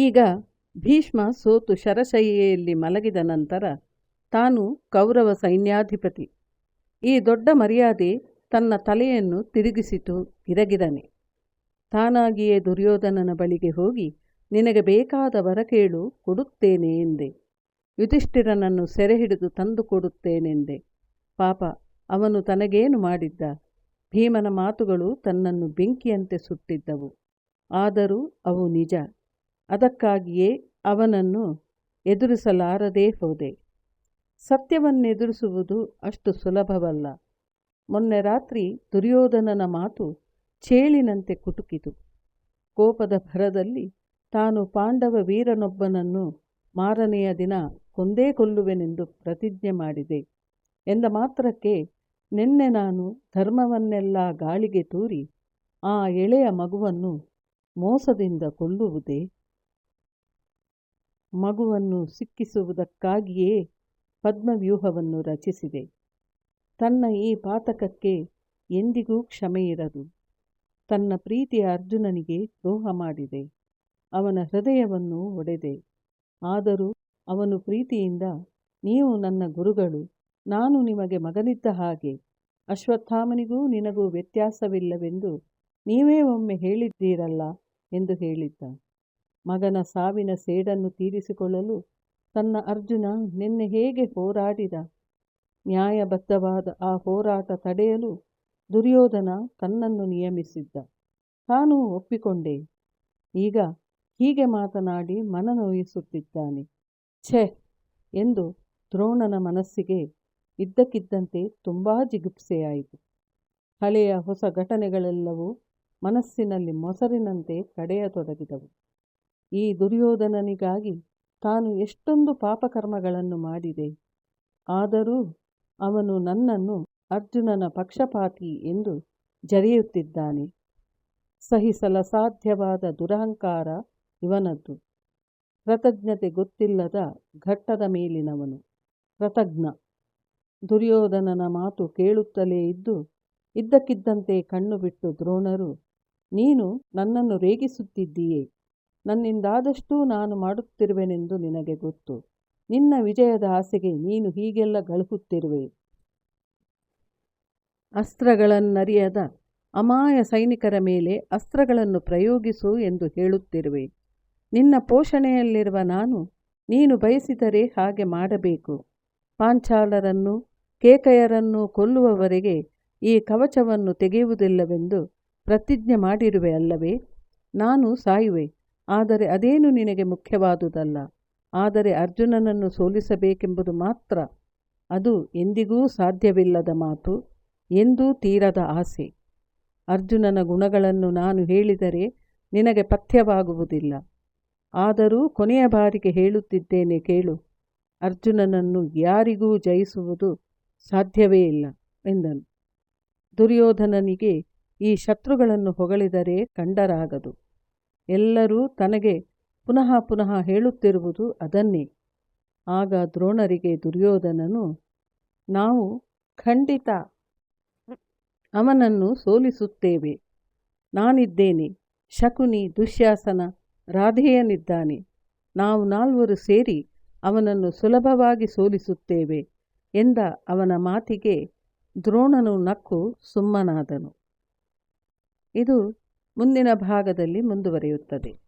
ಈಗ ಭೀಷ್ಮ ಸೋತು ಶರಶಯ್ಯೆಯಲ್ಲಿ ಮಲಗಿದ ನಂತರ ತಾನು ಕೌರವ ಸೈನ್ಯಾಧಿಪತಿ. ಈ ದೊಡ್ಡ ಮರ್ಯಾದೆ ತನ್ನ ತಲೆಯನ್ನು ತಿರುಗಿಸಿತು, ಇರಗಿದನೆ. ತಾನಾಗಿಯೇ ದುರ್ಯೋಧನನ ಬಳಿಗೆ ಹೋಗಿ, ನಿನಗೆ ಬೇಕಾದ ವರ ಕೇಳು ಕೊಡುತ್ತೇನೆ ಎಂದೆ. ಯುಧಿಷ್ಠಿರನನ್ನು ಸೆರೆ ಹಿಡಿದು ತಂದು ಕೊಡುತ್ತೇನೆಂದೆ. ಪಾಪ, ಅವನು ತನಗೇನು ಮಾಡಿದ್ದ? ಭೀಮನ ಮಾತುಗಳು ತನ್ನನ್ನು ಬೆಂಕಿಯಂತೆ ಸುಟ್ಟಿದ್ದವು. ಆದರೂ ಅವು ನಿಜ. ಅದಕ್ಕಾಗಿಯೇ ಅವನನ್ನು ಎದುರಿಸಲಾರದೇ ಹೋದೆ. ಸತ್ಯವನ್ನೆದುರಿಸುವುದು ಅಷ್ಟು ಸುಲಭವಲ್ಲ. ಮೊನ್ನೆ ರಾತ್ರಿ ದುರ್ಯೋಧನನ ಮಾತು ಚೇಳಿನಂತೆ ಕುಟುಕಿತು. ಕೋಪದ ಭರದಲ್ಲಿ ತಾನು ಪಾಂಡವ ವೀರನೊಬ್ಬನನ್ನು ಮಾರನೆಯ ದಿನ ಕೊಂದೇ ಕೊಲ್ಲುವೆನೆಂದು ಪ್ರತಿಜ್ಞೆ ಮಾಡಿದೆ. ಎಂದ ಮಾತ್ರಕ್ಕೆ ನಿನ್ನೆ ನಾನು ಧರ್ಮವನ್ನೆಲ್ಲ ಗಾಳಿಗೆ ತೂರಿ ಆ ಎಳೆಯ ಮಗುವನ್ನು ಮೋಸದಿಂದ ಕೊಲ್ಲುವುದೇ? ಮಗುವನ್ನು ಸಿಕ್ಕಿಸುವುದಕ್ಕಾಗಿಯೇ ಪದ್ಮವ್ಯೂಹವನ್ನು ರಚಿಸಿದೆ. ತನ್ನ ಈ ಪಾತಕಕ್ಕೆ ಎಂದಿಗೂ ಕ್ಷಮೆಯಿರದು. ತನ್ನ ಪ್ರೀತಿಯ ಅರ್ಜುನನಿಗೆ ದ್ರೋಹ ಮಾಡಿದೆ. ಅವನ ಹೃದಯವನ್ನು ಒಡೆದೆ. ಆದರೂ ಅವನು ಪ್ರೀತಿಯಿಂದ, ನೀವು ನನ್ನ ಗುರುಗಳು, ನಾನು ನಿಮಗೆ ಮಗನಿದ್ದ ಹಾಗೆ, ಅಶ್ವತ್ಥಾಮನಿಗೂ ನಿನಗೂ ವ್ಯತ್ಯಾಸವಿಲ್ಲವೆಂದು ನೀವೇ ಒಮ್ಮೆ ಹೇಳಿದ್ದೀರಲ್ಲ? ಎಂದು ಹೇಳಿದ್ದ. ಮಗನ ಸಾವಿನ ಸೇಡನ್ನು ತೀರಿಸಿಕೊಳ್ಳಲು ತನ್ನ ಅರ್ಜುನ ನಿನ್ನೆ ಹೇಗೆ ಹೋರಾಡಿದ? ನ್ಯಾಯಬದ್ಧವಾದ ಆ ಹೋರಾಟ ತಡೆಯಲು ದುರ್ಯೋಧನ ತನ್ನನ್ನು ನಿಯಮಿಸಿದ್ದ. ತಾನು ಒಪ್ಪಿಕೊಂಡೆ. ಈಗ ಹೀಗೆ ಮಾತನಾಡಿ ಮನನೋಯಿಸುತ್ತಿದ್ದಾನೆ ಛೆ! ಎಂದು ದ್ರೋಣನ ಮನಸ್ಸಿಗೆ ಇದ್ದಕ್ಕಿದ್ದಂತೆ ತುಂಬ ಜಿಗುಪ್ಸೆಯಾಯಿತು. ಹಳೆಯ ಹೊಸ ಘಟನೆಗಳೆಲ್ಲವೂ ಮನಸ್ಸಿನಲ್ಲಿ ಮೊಸರಿನಂತೆ ಕಡೆಯತೊಡಗಿದವು ಈ ದುರ್ಯೋಧನನಿಗಾಗಿ ತಾನು ಎಷ್ಟೊಂದು ಪಾಪಕರ್ಮಗಳನ್ನು ಮಾಡಿದೆ. ಆದರೂ ಅವನು ನನ್ನನ್ನು ಅರ್ಜುನನ ಪಕ್ಷಪಾತಿ ಎಂದು ಜರಿಯುತ್ತಿದ್ದಾನೆ. ಸಹಿಸಲ ಸಾಧ್ಯವಾದ ದುರಹಂಕಾರ ಇವನದ್ದು. ಕೃತಜ್ಞತೆ ಗೊತ್ತಿಲ್ಲದ ಘಟ್ಟದ ಮೇಲಿನವನು. ಕೃತಜ್ಞ. ದುರ್ಯೋಧನನ ಮಾತು ಕೇಳುತ್ತಲೇ ಇದ್ದು, ಇದ್ದಕ್ಕಿದ್ದಂತೆ ಕಣ್ಣು ಬಿಟ್ಟು ದ್ರೋಣರು, ನೀನು ನನ್ನನ್ನು ರೇಗಿಸುತ್ತಿದ್ದೀಯೇ? ನನ್ನಿಂದಾದಷ್ಟೂ ನಾನು ಮಾಡುತ್ತಿರುವೆನೆಂದು ನಿನಗೆ ಗೊತ್ತು. ನಿನ್ನ ವಿಜಯದ ಆಸೆಗೆ ನೀನು ಹೀಗೆಲ್ಲ ಗಳಿಸುತ್ತಿರುವೆ. ಅಸ್ತ್ರಗಳನ್ನರಿಯದ ಅಮಾಯ ಸೈನಿಕರ ಮೇಲೆ ಅಸ್ತ್ರಗಳನ್ನು ಪ್ರಯೋಗಿಸು ಎಂದು ಹೇಳುತ್ತಿರುವೆ. ನಿನ್ನ ಪೋಷಣೆಯಲ್ಲಿರುವ ನಾನು, ನೀನು ಬಯಸಿದರೆ ಹಾಗೆ ಮಾಡಬೇಕು. ಪಾಂಚಾಲರನ್ನು ಕೇಕಯರನ್ನು ಕೊಲ್ಲುವವರೆಗೆ ಈ ಕವಚವನ್ನು ತೆಗೆಯುವುದಿಲ್ಲವೆಂದು ಪ್ರತಿಜ್ಞೆ ಮಾಡಿರುವೆ ಅಲ್ಲವೇ? ನಾನು ಸಾಯುವೆ. ಆದರೆ ಅದೇನು ನಿನಗೆ ಮುಖ್ಯವಾದುದಲ್ಲ? ಆದರೆ ಅರ್ಜುನನನ್ನು ಸೋಲಿಸಬೇಕೆಂಬುದು ಮಾತ್ರ. ಅದು ಎಂದಿಗೂ ಸಾಧ್ಯವಿಲ್ಲದ ಮಾತು, ಎಂದೂ ತೀರದ ಆಸೆ. ಅರ್ಜುನನ ಗುಣಗಳನ್ನು ನಾನು ಹೇಳಿದರೆ ನಿನಗೆ ಪಥ್ಯವಾಗುವುದಿಲ್ಲ. ಆದರೂ ಕೊನೆಯ ಬಾರಿಗೆ ಹೇಳುತ್ತಿದ್ದೇನೆ ಕೇಳು. ಅರ್ಜುನನನ್ನು ಯಾರಿಗೂ ಜಯಿಸುವುದು ಸಾಧ್ಯವೇ ಇಲ್ಲ, ಎಂದನು. ದುರ್ಯೋಧನನಿಗೆ ಈ ಶತ್ರುಗಳನ್ನು ಹೊಗಳಿದರೆ ಕಂಡರಾಗದು. ಎಲ್ಲರೂ ತನಗೆ ಪುನಃ ಪುನಃ ಹೇಳುತ್ತಿರುವುದು ಅದನ್ನೇ. ಆಗ ದ್ರೋಣರಿಗೆ ದುರ್ಯೋಧನನು, ನಾವು ಖಂಡಿತ ಅವನನ್ನು ಸೋಲಿಸುತ್ತೇವೆ. ನಾನಿದ್ದೇನೆ. ಶಕುನಿ ದುಶ್ಯಾಸನ ರಾಧೆಯನಿದ್ದಾನೆ. ನಾವು ನಾಲ್ವರು ಸೇರಿ ಅವನನ್ನು ಸುಲಭವಾಗಿ ಸೋಲಿಸುತ್ತೇವೆ ಎಂದ ಅವನ ಮಾತಿಗೆ ದ್ರೋಣನು ನಕ್ಕು ಸುಮ್ಮನಾದನು. ಇದು ಮುಂದಿನ ಭಾಗದಲ್ಲಿ ಮುಂದುವರಿಯುತ್ತದೆ.